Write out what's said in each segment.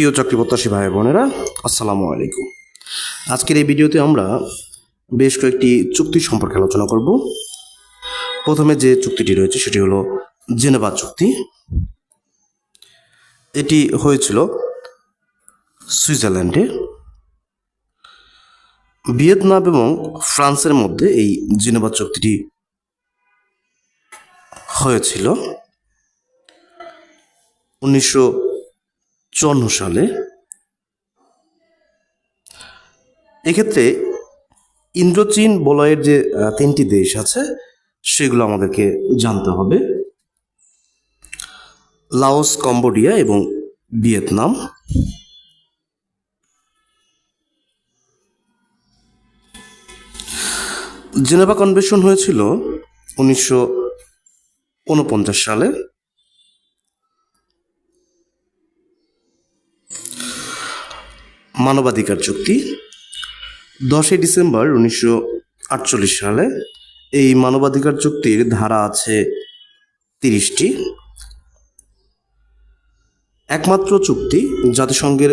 প্রিয় চাকরি প্রত্যাশী ভাই বোনেরা, আসসালামু আলাইকুম। আজকের এই ভিডিওতে আমরা বেশ কয়েকটি চুক্তি সম্পর্কে আলোচনা করব। প্রথমে যে চুক্তিটি রয়েছে সেটি হলো জেনেভা চুক্তি। এটি হয়েছিল সুইজারল্যান্ডে। ভিয়েতনাম এবং ফ্রান্সের মধ্যে এই জেনেভা চুক্তিটি হয়েছিল। উনিশশো চুয়ান্ন সালে। এক্ষেত্রে ইন্দ্রচীন বলয়ের যে তিনটি দেশ আছে, সেগুলো আমাদেরকে জানতে হবে। লাওস, কম্বোডিয়া এবং ভিয়েতনাম। জেনেভা কনভেনশন হয়েছিল উনিশশো উনপঞ্চাশ সালে। মানবাধিকার চুক্তি। দশই ডিসেম্বর উনিশশো আটচল্লিশ সালে এই মানবাধিকার চুক্তির ধারা আছে তিরিশটি। একমাত্র চুক্তি জাতিসংঘের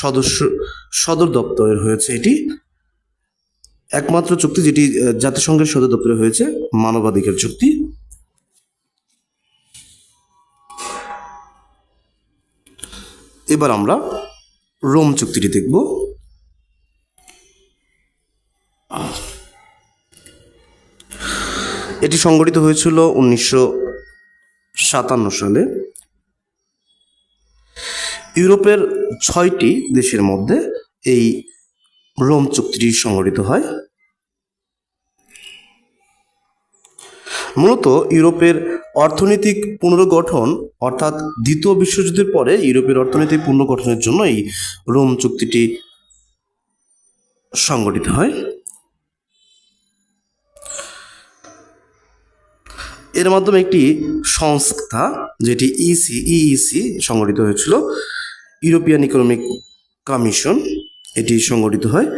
সদস্য, সদর দপ্তরের হয়েছে এটি। একমাত্র চুক্তি যেটি জাতিসংঘের সদর দপ্তরে হয়েছে মানবাধিকার চুক্তি। এবার আমরা রোম চুক্তিটি দেখব। এটি সংগঠিত হয়েছিল উনিশশো সাতান্ন সালে। ইউরোপের ছয়টি দেশের মধ্যে এই রোম চুক্তিটি সংগঠিত হয়। মূলত ইউরোপের অর্থনৈতিক পুনর্গঠন অর্থাৎ দ্বিতীয় বিশ্বযুদ্ধের পরে ইউরোপের অর্থনৈতিক পুনর্গঠনের জন্য এই রোম চুক্তিটি সংগঠিত হয়। এর মাধ্যমে একটি সংস্থা যেটি E ইসি ইইসি সংগঠিত হয়েছিল ইউরোপিয়ান ইকোনমিক কমিশন এটি সংগঠিত হয়।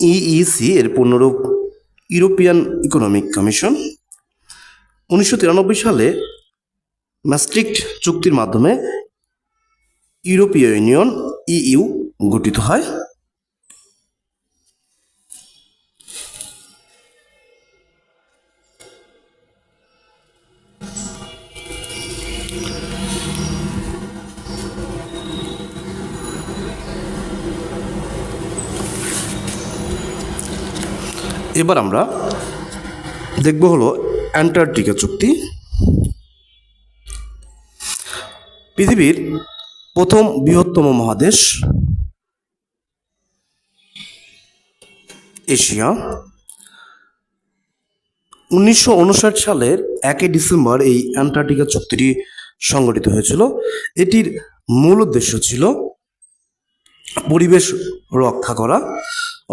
ইইসি এর পূর্ণরূপ ইউরোপিয়ান ইকোনমিক কমিশন। উনিশশো তিরানব্বই সালে ম্যাস্ট্রিক্ট চুক্তির মাধ্যমে ইউরোপীয় ইউনিয়ন ইইউ গঠিত হয়। এবার আমরা দেখব হলো অ্যান্টার্কটিকা চুক্তি। পৃথিবীর প্রথম বৃহত্তম মহাদেশ এশিয়া। উনিশশো উনষাট সালের একই ডিসেম্বর এই অ্যান্টার্কটিকা চুক্তিটি সংগঠিত হয়েছিল। এটির মূল উদ্দেশ্য ছিল পরিবেশ রক্ষা করা।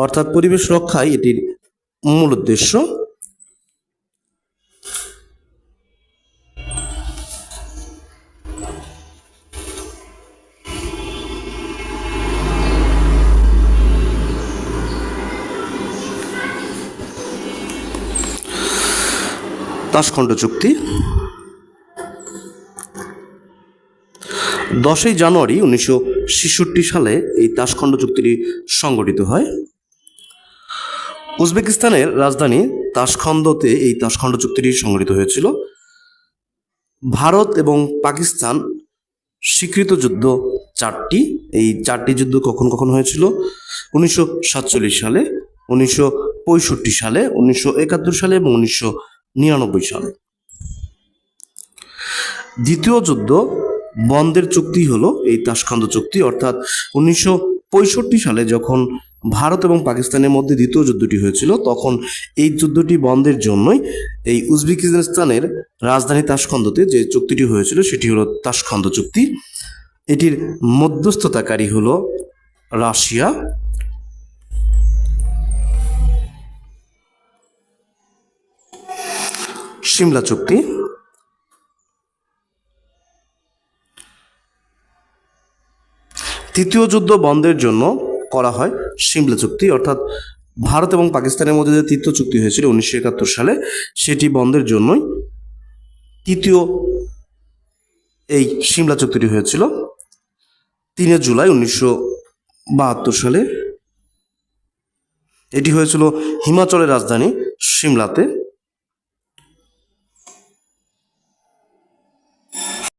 অর্থাৎ পরিবেশ রক্ষাই এটির মূল উদ্দেশ্য তাসখণ্ড চুক্তি। দশই জানুয়ারি উনিশশো ছেষট্টি সালে এই তাসখণ্ড চুক্তিটি সংগঠিত হয়। উজবেকিস্তানের রাজধানী তাসখন্দতে এই তাসখণ্ড চুক্তিটি সংগঠিত হয়েছিল। ভারত এবং পাকিস্তান স্বীকৃত যুদ্ধ চারটি। এই চারটি যুদ্ধ কখন কখন হয়েছিল? উনিশশো সাতচল্লিশ সালে, উনিশশো পঁয়ষট্টি সালে, উনিশশো একাত্তর সালে এবং উনিশশো নিরানব্বই সালে। দ্বিতীয় যুদ্ধ বন্ধের চুক্তি হলো এই তাসখন্দ চুক্তি। অর্থাৎ উনিশশো পঁয়ষট্টি সালে যখন ভারত এবং পাকিস্তানের মধ্যে দ্বিতীয় যুদ্ধটি হয়েছিল। তখন এই যুদ্ধটি বন্ধের জন্যই এই উজবেকিস্তানের রাজধানী তাসখন্দতে যে চুক্তিটি হয়েছিল, সেটি হলো তাসখন্দ চুক্তি। এটির মধ্যস্থতাকারী হলো রাশিয়া। সিমলা চুক্তি। তৃতীয় যুদ্ধ বন্ধের জন্য করা হয় সিমলা চুক্তি, অর্থাৎ ভারত এবং পাকিস্তানের মধ্যে যে তৃতীয় চুক্তি হয়েছিল উনিশশো একাত্তর সালে, সেটি বন্ধের জন্যই তৃতীয় এই সিমলা চুক্তিটি হয়েছিল। তিনে জুলাই উনিশশো বাহাত্তর সালে এটি হয়েছিল হিমাচলের রাজধানী সিমলাতে।